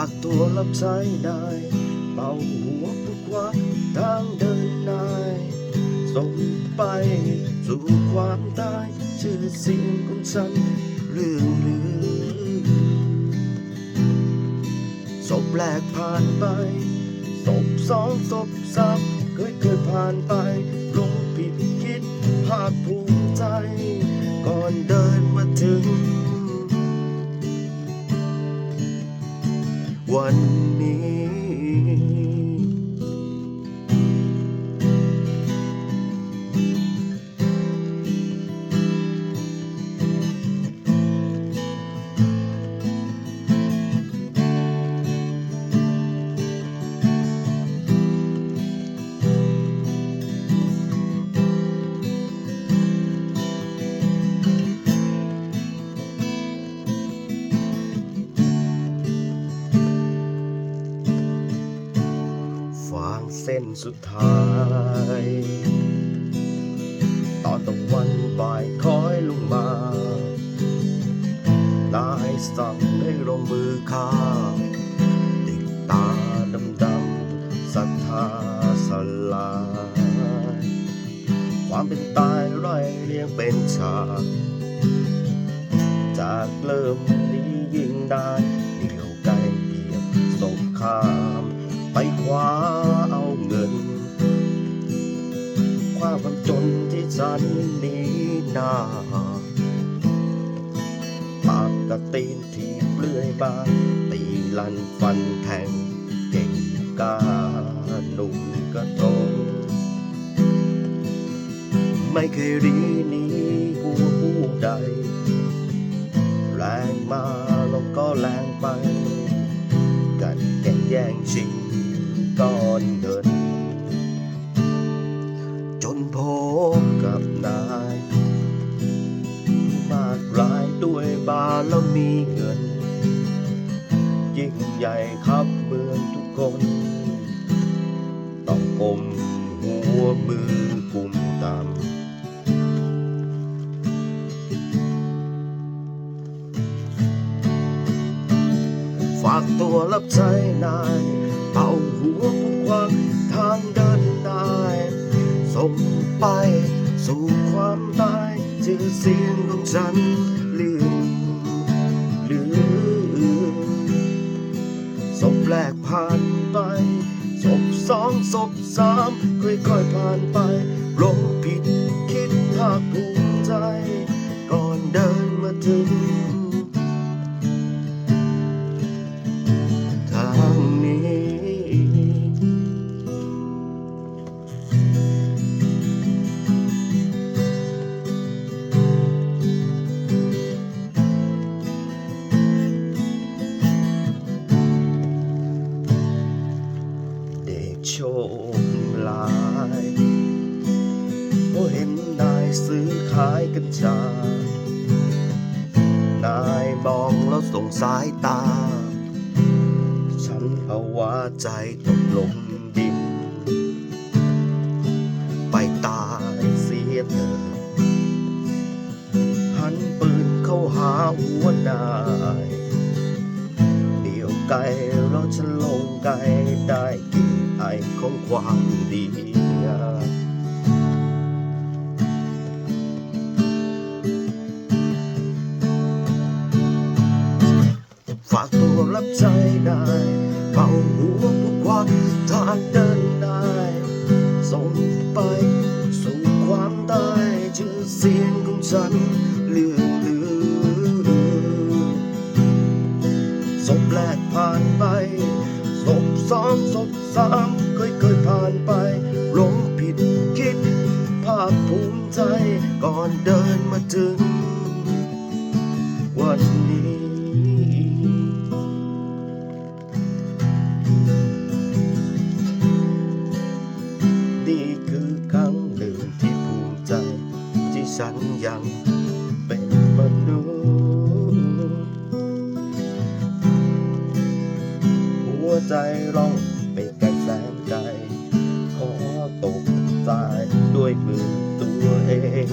ากตัวรับใช้ได้เป่าหัวผู้กว่าทางเดินนายส่งไปสู่ความตายชื่อเสียงของฉันเรื่องลือศพแรกผ่านไปศพสองศพสามเคยเคยผ่านไปลงผิดคิดภาคภูมิใจ ก่อนเดินมาถึง วั ส้นสุดท้าย ตอนตะวันบ่ายคอยลงมาลายสั่งให้ลงมือข้าติดตาดำดำๆศรัทธาสลาย ความเป็นตายไร่เรียงเป็นฉากจากเริ่มนี้ยิ่งได้เดี่ยวไกลเหยียบสงครามไปคว้าเอาาปากกระตีนที่เปลื่อยบางตีลันฟันแทงเก่งกาหนุ่มกระทงไม่เคยรีนีหัวผู้ใด แรงมาลงก็แรงไป กัดแก่งแย่งชิงก้อนเงิน บารมีเงิน ยิ่งใหญ่ครับเมืองทุกคน ต้องกลมหัวมือกุมตามฝากตัวรับใช้นายเป่าหัวผู้กว้างทางเดินนายส่งไปสู่ความตายชื่อเสียงของฉัน แรกผ่านไปศพสองศพสามค่อยๆผ่านไปหลงผิดคิดภาคภูมิใจ ก่อนเดินมาถึงายกัญชา นายมองแล้วส่งสายตา ฉันภาวะใจตกลงดิน ไปตายเสียเธอ หันปืนเข้าหาหัวนายเดี่ยวไกลแล้วฉันลงไกลได้กินไอของความดี รับใช้ได้เป่าหัวผู้กว้างทางเดินได้ส่งไปสู่ความตายชื่อเสียงของฉันเลื่องลือศพแรกผ่านไปศพสองศพสามเคยเคยผ่านไปหลงผิดคิดภาคภูมิใจก่อนเดินมาถึง ฉันยังเป็นมนุษย์หัวใจร้องไปไกลแสนไกลขอตกตายด้วยมือตัวเอง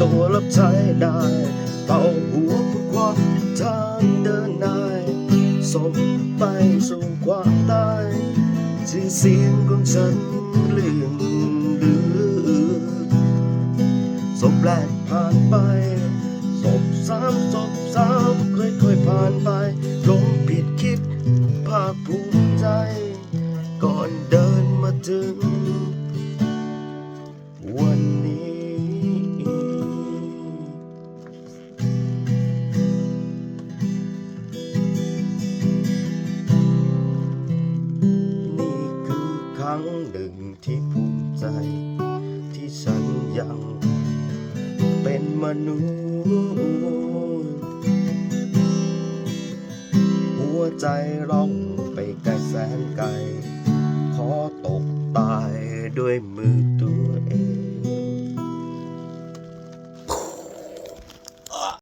ตัวรับใช้ได้เป่าหัวผู้ควักทางเดินนายสมไปสู่ความตายที่เสียงของฉันเลื่องลือสมแปลกผ่านไปศพสามศพสามค่อยๆผ่านไปลง รั้งหนึ่งที่ภูมิใจ ที่ฉันยังเป็นมนุษย์ หัวใจร้องไปไกลแสนไกล ขอตกตายด้วยมือ